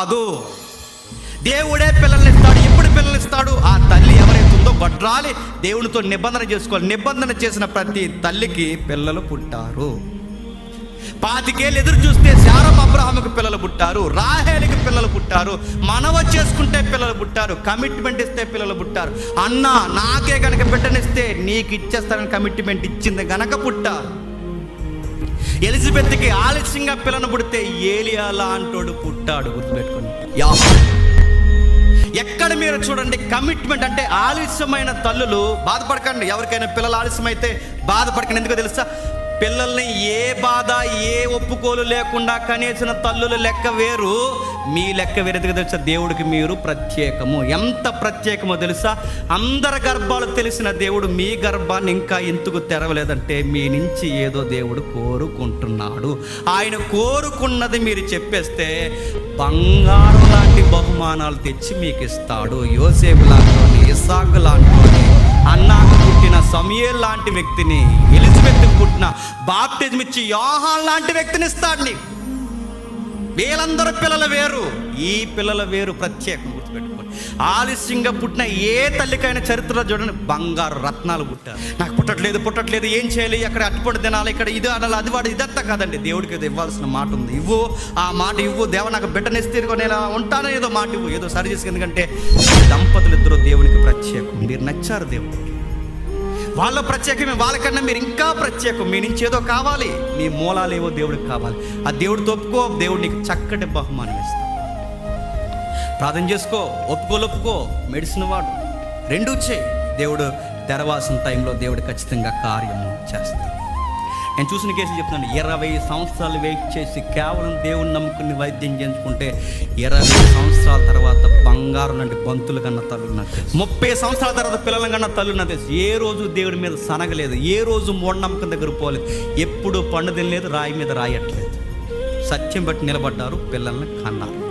కాదు. దేవుడే పిల్లల్ని ఇస్తాడు ఎప్పుడు పిల్లల్ని ఇస్తాడు ఆ తల్లి ఎవరైతుందో గొడ్రాలి దేవునితో నిబంధన చేసుకోవాలి. నిబంధన చేసిన ప్రతి తల్లికి పిల్లలు పుట్టారు. పాతికేళ్ళు ఎదురు చూస్తే శారం అబ్రహాముకి పిల్లలు పుట్టారు. రాహేలికి పిల్లలు పుట్టారు. మనవ చేసుకుంటే పిల్లలు పుట్టారు. కమిట్మెంట్ ఇస్తే పిల్లలు పుట్టారు. అన్న నాకే గనక బిడ్డనిస్తే నీకు ఇచ్చేస్తానని కమిట్మెంట్ ఇచ్చింది గనక పుట్టారు. ఎలిజబెత్కి ఆలస్యంగా పిల్లను పుడితే ఏలియాలా అంటోడు పుట్టాడు గుర్తుపెట్టుకుని ఎక్కడ మీరు చూడండి కమిట్మెంట్ అంటే ఆలస్యమైన తల్లులు బాధపడకండి. ఎవరికైనా పిల్లలు ఆలస్యమైతే బాధపడకండి. ఎందుకో తెలుసా? పిల్లల్ని ఏ బాధ ఏ ఒప్పుకోలు లేకుండా కనేసిన తల్లుల లెక్క వేరు. మీ లెక్క వేరు తెలుసా? దేవుడికి మీరు ప్రత్యేకము. ఎంత ప్రత్యేకమో తెలుసా? అందరి గర్భాలు తెలిసిన దేవుడు మీ గర్భాన్ని ఇంకా ఎందుకు తెరవలేదంటే మీ నుంచి ఏదో దేవుడు కోరుకుంటున్నాడు. ఆయన కోరుకున్నది మీరు చెప్పేస్తే బంగారం లాంటి బహుమానాలు తెచ్చి మీకు ఇస్తాడు యోసేపు లాంటి ఇసాకు లాంటి అన్నాకు పుట్టిన సమయల్ లాంటి వ్యక్తిని ఎలిజబెత్ పుట్టిన బాప్టిజం ఇచ్చి యోహాన్ లాంటి వ్యక్తిని ఇస్తాడు నీకు వీళ్ళందరూ పిల్లల వేరు ఈ పిల్లల వేరు ప్రత్యేకం గుర్తుపెట్టుకోండి. ఆలస్యంగా పుట్టిన ఏ తల్లికైనా చరిత్రలో చూడండి బంగారు రత్నాలు పుట్టారు. నాకు పుట్టట్లేదు పుట్టట్లేదు ఏం చేయాలి అక్కడ అట్టుపడి తినాలి ఇక్కడ ఇది అనాలి అది వాడు ఇదంతా కాదండి. దేవుడికి ఇది ఇవ్వాల్సిన మాట ఉంది. ఇవ్వు ఆ మాట ఇవ్వు దేవ నాకు బిడ్డనిస్తే ఇదిగో నేను ఉంటాను ఏదో మాట ఇవ్వు. ఏదో సరి చేసుకుని ఎందుకంటే దంపతులు ఇద్దరు దేవునికి ప్రత్యేకం. మీరు నచ్చారు దేవుడికి వాళ్ళ ప్రత్యేకమే వాళ్ళకన్నా మీరు ఇంకా ప్రత్యేకం. మీ నుంచి ఏదో కావాలి. మీ మూలాలు ఏవో దేవుడికి కావాలి. ఆ దేవుడితో ఒప్పుకో దేవుడు నీకు చక్కటి బహుమానం ఇస్తాడు. ప్రార్థన చేసుకో ఒప్పుకోలొప్పుకో మెడిసిన్ వాడు. రెండు చేయి. దేవుడు తెరవాల్సిన టైంలో దేవుడు ఖచ్చితంగా కార్యము చేస్తాడు. నేను చూసిన కేసులు చెప్తున్నాను. ఇరవై సంవత్సరాలు వెయిట్ చేసి కేవలం దేవుని నమ్ముకుని వైద్యం చేయించుకుంటే ఇరవై సంవత్సరాల తర్వాత బంగారం లాంటి బంతులు కన్నా తల్లు ముప్పై సంవత్సరాల తర్వాత పిల్లల కన్నా తల్లు తెలుసు ఏ రోజు దేవుడి మీద సనగలేదు. ఏ రోజు మూఢనమ్మకం దగ్గర పోలేదు. ఎప్పుడు పండు తినలేదు రాయి మీద రాయట్లేదు. సత్యం బట్టి నిలబడ్డారు పిల్లల్ని కన్నారు.